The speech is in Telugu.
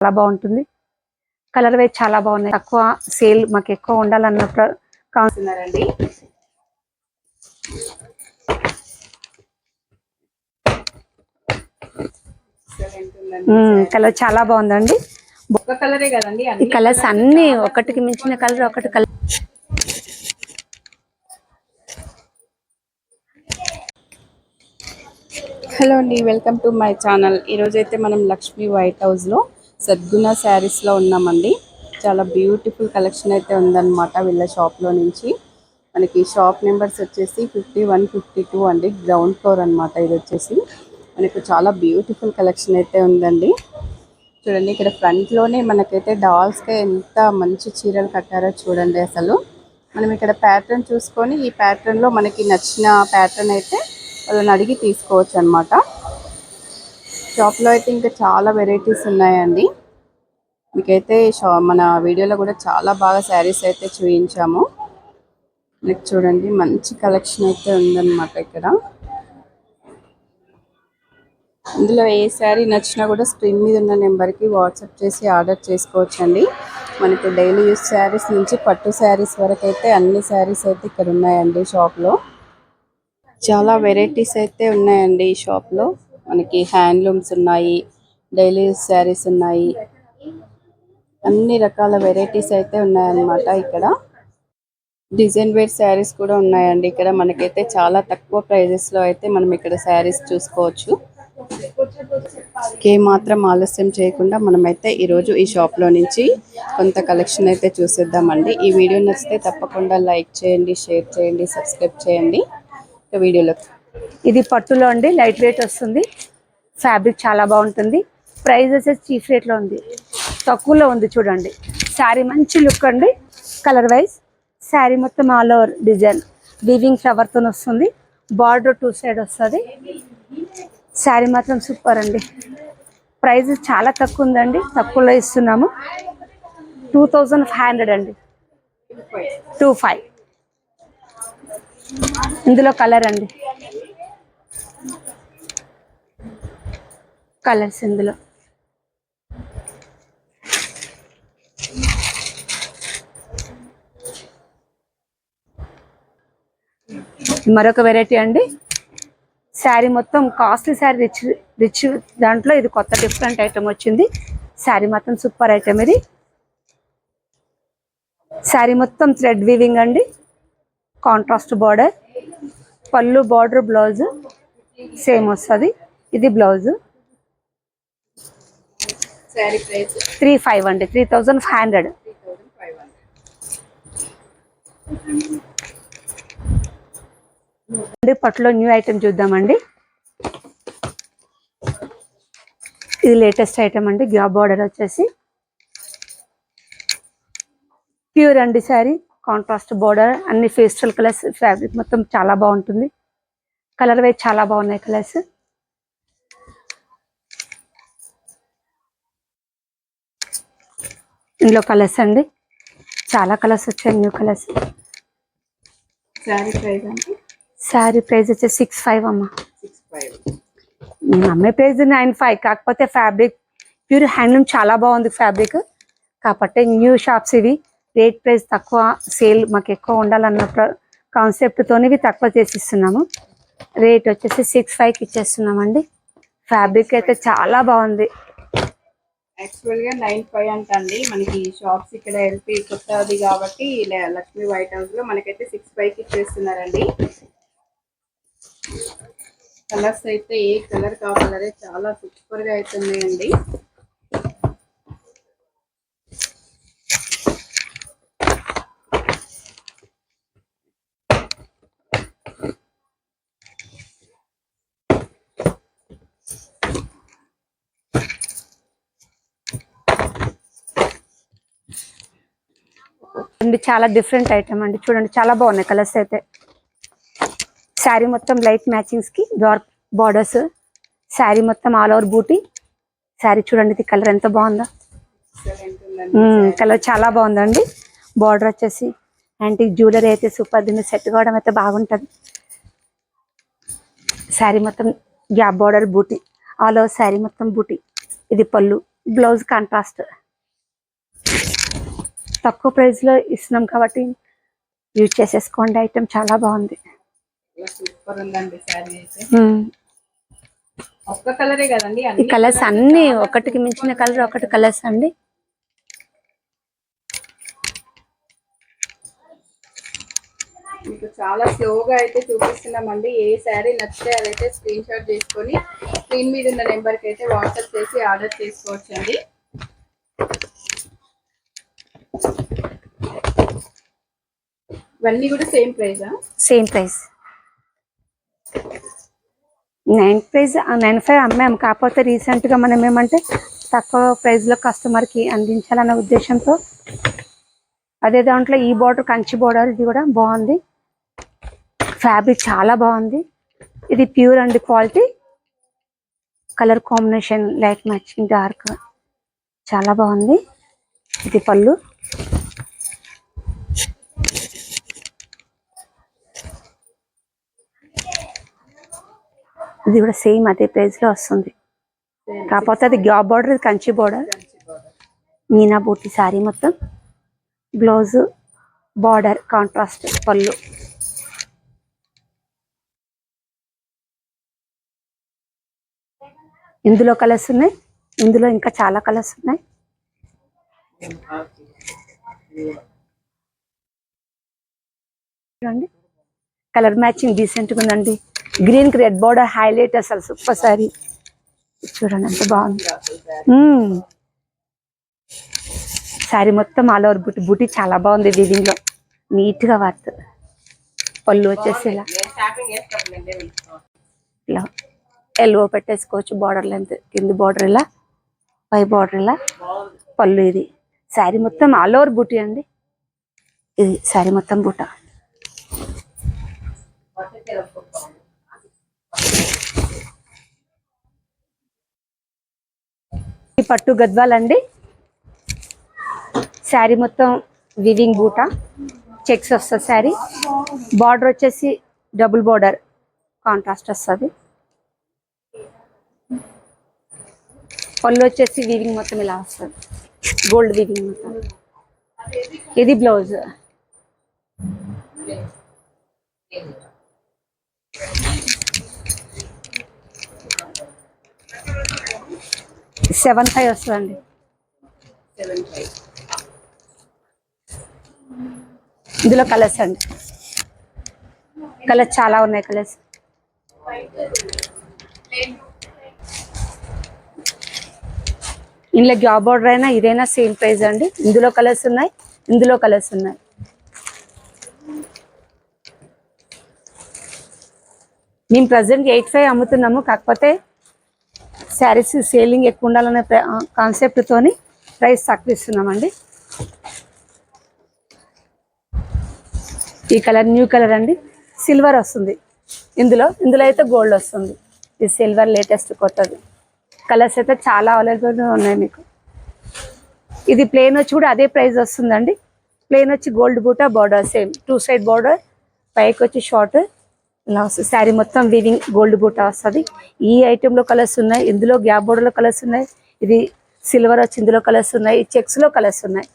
చాలా బాగుంటుంది. కలర్ వైజ్ చాలా బాగున్నాయి. తక్కువ సేల్ మాకు ఎక్కువ ఉండాలన్నప్పుడు కావాల్సినారండి కలర్ చాలా బాగుందండి. కలరే కదండి ఈ కలర్స్ అన్ని ఒకటికి మించిన కలర్ ఒకటి కలర్ హలో అండి వెల్కమ్ టు మై ఛానల్ ఈరోజు అయితే మనం లక్ష్మీ వైట్ హౌస్లో సద్గుణ శారీస్లో ఉన్నామండి. చాలా బ్యూటిఫుల్ కలెక్షన్ అయితే ఉందన్నమాట వీళ్ళ షాప్లో నుంచి. మనకి షాప్ నెంబర్స్ వచ్చేసి ఫిఫ్టీ వన్ ఫిఫ్టీ టూ అండి. గ్రౌండ్ ఫ్లోర్ అనమాట ఇది వచ్చేసి. మనకు చాలా బ్యూటిఫుల్ కలెక్షన్ అయితే ఉందండి. చూడండి ఇక్కడ ఫ్రంట్లోనే మనకైతే డాల్స్కి ఎంత మంచి చీరలు కట్టారో చూడండి అసలు. మనం ఇక్కడ ప్యాటర్న్ చూసుకొని ఈ ప్యాటర్న్లో మనకి నచ్చిన ప్యాటర్న్ అయితే వాళ్ళని అడిగి తీసుకోవచ్చు అనమాట షాప్లో అయితే ఇంకా చాలా వెరైటీస్ ఉన్నాయండి. మీకైతే షా మన వీడియోలో కూడా చాలా బాగా శారీస్ అయితే చూపించాము మీకు చూడండి మంచి కలెక్షన్ అయితే ఉందన్నమాట ఇక్కడ. ఇందులో ఏ శారీ నచ్చినా కూడా స్క్రీన్ మీద ఉన్న నెంబర్కి వాట్సాప్ చేసి ఆర్డర్ చేసుకోవచ్చండి. మనకి డైలీ యూస్ శారీస్ నుంచి పట్టు శారీస్ వరకు అయితే అన్ని శారీస్ అయితే ఇక్కడ ఉన్నాయండి షాప్లో. చాలా వెరైటీస్ అయితే ఉన్నాయండి ఈ షాప్లో. మనకి హ్యాండ్లూమ్స్ ఉన్నాయి డైలీ యూస్ శారీస్ ఉన్నాయి. అన్ని రకాల వెరైటీస్ అయితే ఉన్నాయన్నమాట ఇక్కడ. డిజైన్ వేర్ శారీస్ కూడా ఉన్నాయండి. ఇక్కడ మనకైతే చాలా తక్కువ ప్రైజెస్లో అయితే మనం ఇక్కడ శారీస్ చూసుకోవచ్చు. ఏ మాత్రం ఆలస్యం చేయకుండా మనమైతే ఈరోజు ఈ షాప్లో నుంచి కొంత కలెక్షన్ అయితే చూసేద్దామండి. ఈ వీడియో నచ్చితే తప్పకుండా లైక్ చేయండి షేర్ చేయండి సబ్స్క్రైబ్ చేయండి. ఇక వీడియోలో ఇది పట్టులో అండి. లైట్ వెయిట్ వస్తుంది. ఫ్యాబ్రిక్ చాలా బాగుంటుంది. ప్రైస్ వచ్చేసి చీఫ్ రేట్లో ఉంది. తక్కువలో ఉంది చూడండి. శారీ మంచి లుక్ అండి. కలర్ వైజ్ శారీ మొత్తం ఆల్ ఓవర్ డిజైన్ వీవింగ్ ఫ్లవర్తో వస్తుంది. బార్డర్ టూ సైడ్ వస్తుంది. శారీ మాత్రం సూపర్ అండి. ప్రైస్ చాలా తక్కువ ఉందండి. తక్కువలో ఇస్తున్నాము. టూ థౌజండ్ ఫైవ్ హండ్రెడ్ అండి. టూ ఫైవ్ ఇందులో కలర్ అండి. కలర్స్ ఇందులో. మరొక వెరైటీ అండి. శారీ మొత్తం కాస్ట్లీ శారీ రిచ్ రిచ్ దాంట్లో ఇది కొత్త డిఫరెంట్ ఐటమ్ వచ్చింది. శారీ మొత్తం సూపర్ ఐటమ్ ఇది. శారీ మొత్తం థ్రెడ్ వీవింగ్ అండి. కాంట్రాస్ట్ బార్డర్ పళ్ళు బార్డర్ బ్లౌజ్ సేమ్ వస్తుంది. ఇది బ్లౌజ్ త్రీ ఫైవ్ అండి. త్రీ థౌజండ్ ఫైవ్ హండ్రెడ్ పట్టులో న్యూ ఐటెం చూద్దామండి. ఇది లేటెస్ట్ ఐటమ్ అండి గ్యాప్ బార్డర్ వచ్చేసి. ప్యూర్ అండి శారీ కాంట్రాస్ట్ బార్డర్ అన్ని ఫేస్టల్ కలర్స్ ఫ్యాబ్రిక్ మొత్తం చాలా బాగుంటుంది. కలర్ వైజ్ చాలా బాగున్నాయి కలర్స్. ఇందులో కలర్స్ అండి చాలా కలర్స్ వచ్చాయి న్యూ కలర్స్. శారీ ప్రైస్ అండి. శారీ ప్రైస్ వచ్చి సిక్స్ ఫైవ్ అమ్మ. సిక్స్ ఫైవ్ నేను అమ్మే ప్రైస్ నైన్ ఫైవ్ కాకపోతే ఫ్యాబ్రిక్ ప్యూర్ హ్యాండ్లూమ్ చాలా బాగుంది ఫ్యాబ్రిక్. కాబట్టి న్యూ షాప్స్ ఇవి. రేట్ ప్రైస్ తక్కువ సేల్ మాకు ఎక్కువ ఉండాలన్న కాన్సెప్ట్ తోని ఇవి తక్కువ చేసిస్తున్నాము. రేట్ వచ్చేసి సిక్స్ ఫైవ్కి ఇచ్చేస్తున్నామండి. ఫ్యాబ్రిక్ అయితే చాలా బాగుంది. యాక్చువల్గా నైన్ ఫైవ్ అంటండి. మనకి షాప్స్ ఇక్కడ ఎల్పి కొత్తది కాబట్టి లక్ష్మీ వైట్ హౌస్లో మనకైతే సిక్స్ ఫైవ్కి ఇచ్చేస్తున్నారండి. కలర్స్ అయితే ఏ కలర్ కావాలరే చాలా సూపర్గా అయితే అండి చాలా డిఫరెంట్ ఐటమ్ అండి. చూడండి చాలా బాగున్నాయి కలర్స్ అయితే. శారీ మొత్తం లైట్ మ్యాచింగ్స్కి డార్క్ బార్డర్స్ శారీ మొత్తం ఆల్ ఓవర్ బూటీ. శారీ చూడండి ఇది కలర్ ఎంత బాగుందో. కలర్ చాలా బాగుందండి. బార్డర్ వచ్చేసి యాంటిక్ జ్యువెలరీ అయితే సూపర్ దీన్ని సెట్ కావడం అయితే బాగుంటుంది. శారీ మొత్తం గ్యాప్ బార్డర్ బూటీ ఆల్ ఓవర్ శారీ మొత్తం బూటీ. ఇది పళ్ళు బ్లౌజ్ కాంట్రాస్ట్. తక్కువ ప్రైజ్లో ఇస్తున్నాం కాబట్టి యూజ్ చేసేసుకోండి ఐటెం చాలా బాగుంది. సూపర్ ఉందండి శారీ అయితే. ఒక్క కలరే కదండి ఈ కలర్స్ అన్ని ఒకటికి మించిన కలర్ ఒకటి కలర్స్ అండి. మీకు చాలా స్లోగా అయితే చూపిస్తున్నామండి. ఏ శారీ నచ్చితే అదైతే స్క్రీన్ షాట్ చేసుకొని స్క్రీన్ మీద ఉన్న నెంబర్కి అయితే వాట్సాప్ చేసి ఆర్డర్ చేసుకోవచ్చండి. ఇవన్నీ కూడా same ప్రైజా same price. Nine price nine five అమ్మాము కాకపోతే రీసెంట్గా మనం ఏమంటే తక్కువ ప్రైజ్లో కస్టమర్కి అందించాలన్న ఉద్దేశంతో అదే దాంట్లో ఈ బోర్డర్ కంచి బార్డర్ ఇది కూడా బాగుంది. ఫ్యాబ్రిక్ చాలా బాగుంది. ఇది pure and quality. Colour combination light matching dark చాలా బాగుంది. ఇది పళ్ళు. ఇది కూడా సేమ్ అదే ప్రైస్లో వస్తుంది. కాకపోతే అది గ్యాప్ బార్డర్ ఇది కంచి బార్డర్ మీనా బూటీ శారీ మొత్తం. బ్లౌజ్ బార్డర్ కాంట్రాస్ట్ పళ్ళు. ఇందులో కలర్స్ ఉన్నాయి. ఇందులో ఇంకా చాలా కలర్స్ ఉన్నాయి. చూడండి. కలర్ మ్యాచింగ్ డీసెంట్గా ఉందండి. గ్రీన్ రెడ్ బార్డర్ హైలైట్ అసలు సూపర్ సారీ. చూడండి ఎంత బాగుంది. శారీ మొత్తం ఆల్ ఓవర్ బుట్టి బుట్టి చాలా బాగుంది వీవింగ్లో. నీట్గా వర్త్ పళ్ళు వచ్చేసి ఇలా ఇలా ఎల్వో పెట్టేసుకోవచ్చు బార్డర్ లెంత్ కింది బార్డర్ ఇలా పై బార్డర్ ఇలా పళ్ళు ఇది. శారీ మొత్తం ఆల్ ఓవర్ బుట్టి అండి. ఇది శారీ మొత్తం బుట్ట పట్టు గద్వాలండి. శారీ మొత్తం వివింగ్ బూట చెక్స్ వస్తుంది శారీ. బార్డర్ వచ్చేసి డబుల్ బార్డర్ కాంట్రాస్ట్ వస్తుంది. పళ్ళు వచ్చేసి వీవింగ్ మొత్తం ఇలా వస్తుంది. గోల్డ్ వీవింగ్ మొత్తం. ఇది బ్లౌజ్ సెవెన్ ఫైవ్ వస్తుందండి. సెవెన్ ఫైవ్ ఇందులో కలర్స్ అండి. కలర్స్ చాలా ఉన్నాయి కలర్స్. ఇందులో జాబ్ బార్డర్ అయినా ఇదైనా సేమ్ ప్రైస్ అండి. ఇందులో కలర్స్ ఉన్నాయి ఇందులో కలర్స్ ఉన్నాయి. మేము ప్రజెంట్ ఎయిట్ ఫైవ్ అమ్ముతున్నాము కాకపోతే శారీస్ సేలింగ్ ఎక్కువ ఉండాలనే కాన్సెప్ట్తో ప్రైస్ తక్కువ ఇస్తున్నామండి. ఈ కలర్ న్యూ కలర్ అండి. సిల్వర్ వస్తుంది. ఇందులో ఇందులో అయితే గోల్డ్ వస్తుంది. ఇది సిల్వర్ లేటెస్ట్ కొత్తది. కలర్స్ అయితే చాలా అవైలబుల్ ఉన్నాయి మీకు. ఇది ప్లేన్ వచ్చి కూడా అదే ప్రైస్ వస్తుందండి. ప్లేన్ వచ్చి గోల్డ్ బూటా border same two side border పైకి వచ్చి షార్ట్ లాస్ శారీ మొత్తం వీవింగ్ గోల్డ్ బూటా వస్తుంది. ఈ ఐటెంలో కలర్స్ ఉన్నాయి. ఇందులో గ్యాప్ బోర్డర్లో కలర్స్ ఉన్నాయి. ఇది సిల్వర్ వచ్చి ఇందులో కలర్స్ ఉన్నాయి చెక్స్లో కలర్స్ ఉన్నాయి.